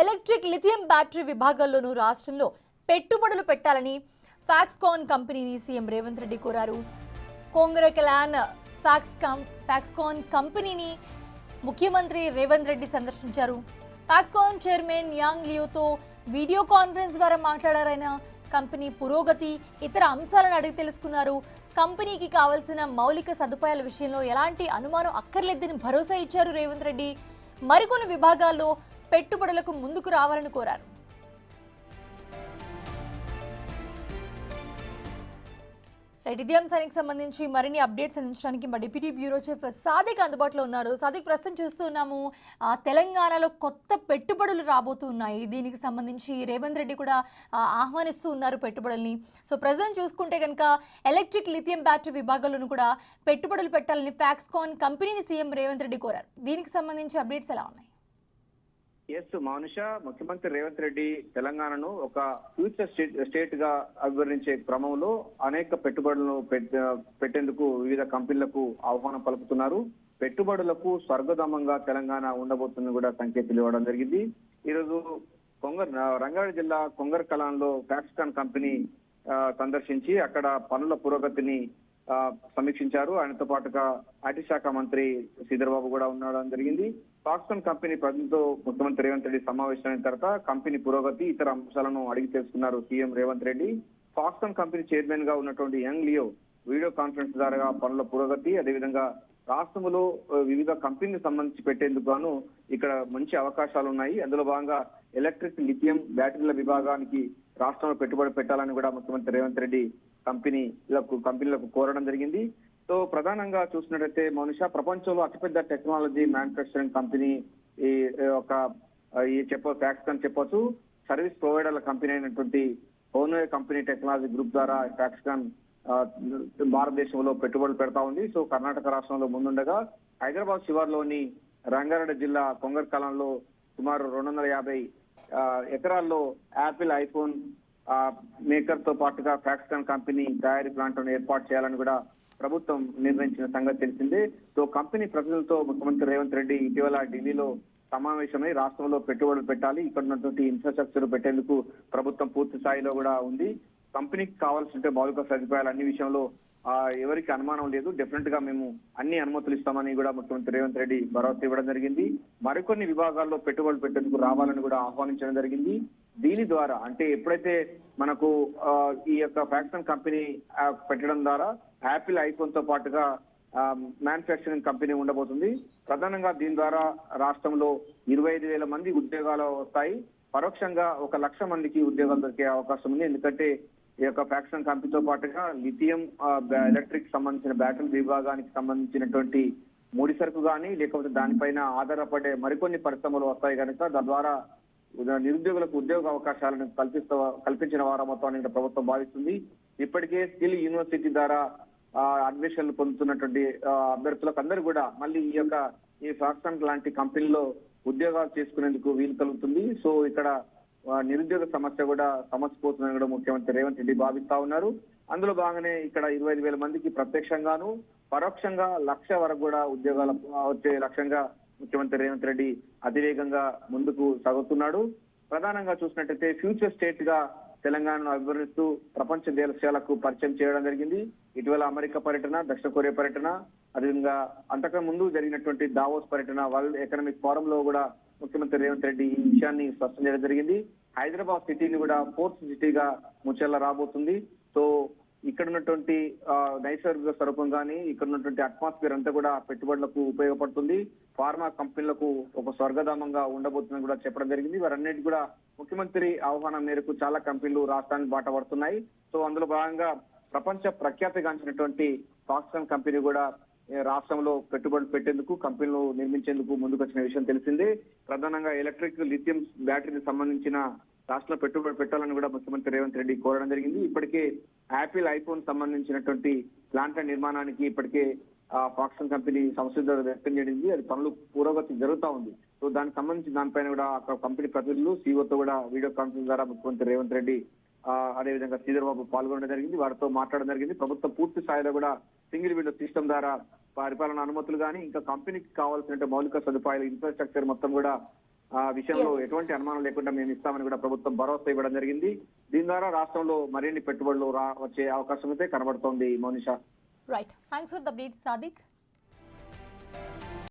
Electric lithium battery విభాగాల్లోనూ రాష్ట్రంలో పెట్టుబడులు పెట్టాలని ఫాక్స్కాన్ కంపెనీని సీఎం రేవంత్ రెడ్డి కోరారు. కోంగ్రకలాన్ ఫాక్స్కామ్ ఫాక్స్కాన్ కంపెనీని ముఖ్యమంత్రి రేవంత్ రెడ్డి సందర్శించారు. ఫాక్స్కాన్ చైర్మన్ యాంగ్ లియోతో వీడియో కాన్ఫరెన్స్ ద్వారా మాట్లాడారాయన కంపెనీ పురోగతి ఇతర అంశాలను అడిగి తెలుసుకున్నారు. కంపెనీకి కావలసిన మౌలిక సదుపాయాల విషయంలో ఎలాంటి అనుమానం అక్కర్లేదని భరోసా ఇచ్చారు రేవంత్ రెడ్డి. మరికొన్ని విభాగాల్లో పెట్టుబడులకు ముందుకు రావాలని కోరారు. రైట్ ఇదే అంశానికి సంబంధించి మరిన్ని అప్డేట్స్ అందించడానికి మా డిప్యూటీ బ్యూరో చీఫ్ సాదిక్ అందుబాటులో ఉన్నారు. సాదిక్ ప్రస్తుతం చూస్తున్నాము తెలంగాణలో కొత్త పెట్టుబడులు రాబోతున్నాయి. దీనికి సంబంధించి రేవంత్ రెడ్డి కూడా ఆహ్వానిస్తూ ఉన్నారు పెట్టుబడుల్ని. సో ప్రజెంట్ చూసుకుంటే కనుక ఎలక్ట్రిక్ లిథియం బ్యాటరీ విభాగాలను కూడా పెట్టుబడులు పెట్టాలని ఫ్యాక్స్కాన్ కంపెనీని సీఎం రేవంత్ రెడ్డి కోరారు. దీనికి సంబంధించి అప్డేట్స్ ఎలా ఉన్నాయి? ఎస్ మానుష ముఖ్యమంత్రి రేవంత్ రెడ్డి తెలంగాణను ఒక ఫ్యూచర్ స్టేట్ స్టేట్గా అభివర్ణించే క్రమంలో అనేక పెట్టుబడులను పెట్టేందుకు వివిధ కంపెనీలకు ఆహ్వానం పలుకుతున్నారు. పెట్టుబడులకు స్వర్గధామంగా తెలంగాణ ఉండబోతుందని కూడా సంకేతాలు ఇవ్వడం జరిగింది. ఈరోజు కొంగర్ రంగారెడ్డి జిల్లా కొంగర్ కలాన్లో ఫ్యాక్స్కాన్ కంపెనీ సందర్శించి అక్కడ పనుల పురోగతిని సమీక్షించారు. ఆయనతో పాటుగా ఐటీ శాఖ మంత్రి శ్రీధర్ కూడా ఉండడం జరిగింది. ఫాక్సన్ కంపెనీ ప్రజలతో ముఖ్యమంత్రి రేవంత్ రెడ్డి సమావేశమైన తర్వాత కంపెనీ పురోగతి ఇతర అంశాలను అడిగి తెలుసుకున్నారు CM Revanth Reddy. Foxconn company చైర్మన్గా ఉన్నటువంటి యంగ్ లియో వీడియో కాన్ఫరెన్స్ ద్వారా పనుల పురోగతి అదేవిధంగా రాష్ట్రంలో వివిధ కంపెనీలకు సంబంధించి పెట్టేందుకు గాను ఇక్కడ మంచి అవకాశాలు ఉన్నాయి. అందులో భాగంగా ఎలక్ట్రిక్ లిథియం బ్యాటరీల విభాగానికి రాష్ట్రంలో పెట్టుబడి పెట్టాలని కూడా ముఖ్యమంత్రి రేవంత్ రెడ్డి కంపెనీలకు కంపెనీలకు కోరడం జరిగింది. సో ప్రధానంగా చూసినట్టయితే మనుష ప్రపంచంలో అతిపెద్ద టెక్నాలజీ మ్యానుఫ్యాక్చరింగ్ కంపెనీ ఈ ఒక ఈ చెప్ప ఫ్యాక్స్ అని చెప్పొచ్చు. సర్వీస్ ప్రొవైడర్ల కంపెనీ అయినటువంటి హోనో కంపెనీ టెక్నాలజీ గ్రూప్ ద్వారా ఫ్యాక్స్కాన్ భారతదేశంలో పెట్టుబడులు పెడతా ఉంది. సో కర్ణాటక రాష్ట్రంలో ముందుండగా హైదరాబాద్ శివార్లోని రంగారెడ్డి జిల్లా కొంగర్ కాలంలో సుమారు రెండు వందల యాభై ఎకరాల్లో యాపిల్ ఐఫోన్ మేకర్తో పాటుగా ఫ్యాక్స్కాన్ కంపెనీ తయారీ ప్లాంట్ ఏర్పాటు చేయాలని కూడా ప్రభుత్వం నిర్ణయించిన సంగతి తెలిసిందే. సో కంపెనీ ప్రతినిధులతో ముఖ్యమంత్రి రేవంత్ రెడ్డి ఇటీవల ఢిల్లీలో సమావేశమై రాష్ట్రంలో పెట్టుబడులు పెట్టాలి. ఇక్కడ ఉన్నటువంటి ఇన్ఫ్రాస్ట్రక్చర్ పెట్టేందుకు ప్రభుత్వం పూర్తి స్థాయిలో కూడా ఉంది. కంపెనీకి కావాల్సిన మౌలిక సదుపాయాలు అన్ని విషయంలో ఎవరికి అనుమానం లేదు. డెఫినెట్గా మేము అన్ని అనుమతులు ఇస్తామని కూడా ముఖ్యమంత్రి రేవంత్ రెడ్డి భరోసా ఇవ్వడం జరిగింది. మరికొన్ని విభాగాల్లో పెట్టుబడులు పెట్టేందుకు రావాలని కూడా ఆహ్వానించడం జరిగింది. దీని ద్వారా అంటే ఎప్పుడైతే మనకు ఈ యొక్క ఫ్యాక్షన్ కంపెనీ పెట్టడం ద్వారా యాపిల్ ఐఫోన్తో పాటుగా మ్యానుఫ్యాక్చరింగ్ కంపెనీ ఉండబోతుంది. ప్రధానంగా దీని ద్వారా రాష్ట్రంలో ఇరవై ఐదు వేల మంది ఉద్యోగాలు వస్తాయి. పరోక్షంగా ఒక లక్ష మందికి ఉద్యోగాలు దొరికే అవకాశం ఉంది. ఎందుకంటే ఈ యొక్క ఫ్యాక్షన్ కంపెనీతో పాటుగా లిథియం ఎలక్ట్రిక్ సంబంధించిన బ్యాటరీ విభాగానికి సంబంధించినటువంటి ముడి సరుకు కానీ లేకపోతే దానిపైన ఆధారపడే మరికొన్ని పరిశ్రమలు వస్తాయి కనుక తద్వారా నిరుద్యోగులకు ఉద్యోగ అవకాశాలను కల్పిస్త కల్పించిన వారం మొత్తం ప్రభుత్వం భావిస్తుంది. ఇప్పటికే స్కిల్ యూనివర్సిటీ ద్వారా అడ్మిషన్లు పొందుతున్నటువంటి అభ్యర్థులకు అందరూ కూడా మళ్ళీ ఈ యొక్క ఈ ఫ్యాక్షన్ లాంటి కంపెనీలో ఉద్యోగాలు చేసుకునేందుకు వీలు కలుగుతుంది. సో ఇక్కడ నిరుద్యోగ సమస్య కూడా సమస్యపోతుందని కూడా ముఖ్యమంత్రి రేవంత్ రెడ్డి భావిస్తా ఉన్నారు. అందులో భాగంగానే ఇక్కడ ఇరవై ఐదు వేల మందికి ప్రత్యక్షంగాను పరోక్షంగా లక్ష వరకు కూడా ఉద్యోగాల వచ్చే లక్ష్యంగా ముఖ్యమంత్రి రేవంత్ రెడ్డి అతివేగంగా ముందుకు సాగుతున్నాడు. ప్రధానంగా చూసినట్టయితే ఫ్యూచర్ స్టేట్గా తెలంగాణను అభివర్ణిస్తూ ప్రపంచ దేశాలకు పరిచయం చేయడం జరిగింది. ఇటీవల అమెరికా పర్యటన దక్షిణ కొరియా పర్యటన అదేవిధంగా అంతకు ముందు జరిగినటువంటి దావోస్ పర్యటన వరల్డ్ ఎకనామిక్ ఫోరం లో కూడా ముఖ్యమంత్రి రేవంత్ రెడ్డి ఈ విషయాన్ని స్పష్టం చేయడం జరిగింది. హైదరాబాద్ సిటీని కూడా ఫోర్త్ సిటీగా ముచ్చేలా రాబోతుంది. సో ఇక్కడ ఉన్నటువంటి నైసర్గిక స్వరూపం కానీ ఇక్కడ ఉన్నటువంటి అట్మాస్ఫియర్ అంతా కూడా పెట్టుబడులకు ఉపయోగపడుతుంది. ఫార్మా కంపెనీలకు ఒక స్వర్గధామంగా ఉండబోతుందని కూడా చెప్పడం జరిగింది. వారన్నిటి కూడా ముఖ్యమంత్రి ఆహ్వానం మేరకు చాలా కంపెనీలు రాష్ట్రానికి బాట పడుతున్నాయి. సో అందులో భాగంగా ప్రపంచ ప్రఖ్యాతిగాంచినటువంటి ఫాక్స్కాన్ కంపెనీ కూడా రాష్ట్రంలో పెట్టుబడులు పెట్టేందుకు కంపెనీలు నిర్మించేందుకు ముందుకొచ్చిన విషయం తెలిసిందే. ప్రధానంగా ఎలక్ట్రిక్ లిథియం బ్యాటరీకి సంబంధించిన రాష్ట్రంలో పెట్టుబడి పెట్టాలని కూడా ముఖ్యమంత్రి రేవంత్ రెడ్డి కోరడం జరిగింది. ఇప్పటికే యాపిల్ ఐఫోన్ సంబంధించినటువంటి ప్లాంట్ల నిర్మాణానికి ఇప్పటికే ఫాక్సన్ కంపెనీ సంసిద్ధత వ్యక్తం చేసింది. అది పనులు పురోగతి జరుగుతూ ఉంది. సో దానికి సంబంధించి దానిపైన కూడా అక్కడ కంపెనీ ప్రతినిధులు సీఓతో కూడా వీడియో కాన్ఫరెన్స్ ద్వారా ముఖ్యమంత్రి రేవంత్ రెడ్డి అదేవిధంగా శ్రీధర్ బాబు పాల్గొనడం జరిగింది. వారితో మాట్లాడడం జరిగింది. ప్రభుత్వం పూర్తి స్థాయిలో కూడా సింగిల్ విండో సిస్టమ్ ద్వారా పరిపాలన అనుమతులు కానీ ఇంకా కంపెనీకి కావాల్సిన మౌలిక సదుపాయాలు ఇన్ఫ్రాస్ట్రక్చర్ మొత్తం కూడా ఆ విషయంలో. ఎటువంటి అనుమానం లేకుండా మేము ఇస్తామని కూడా ప్రభుత్వం భరోసా ఇవ్వడం జరిగింది. దీని ద్వారా రాష్ట్రంలో మరిన్ని పెట్టుబడులు రా వచ్చే అవకాశం అయితే కనబడుతోంది. Mounisha. Right thanks for the Sadiq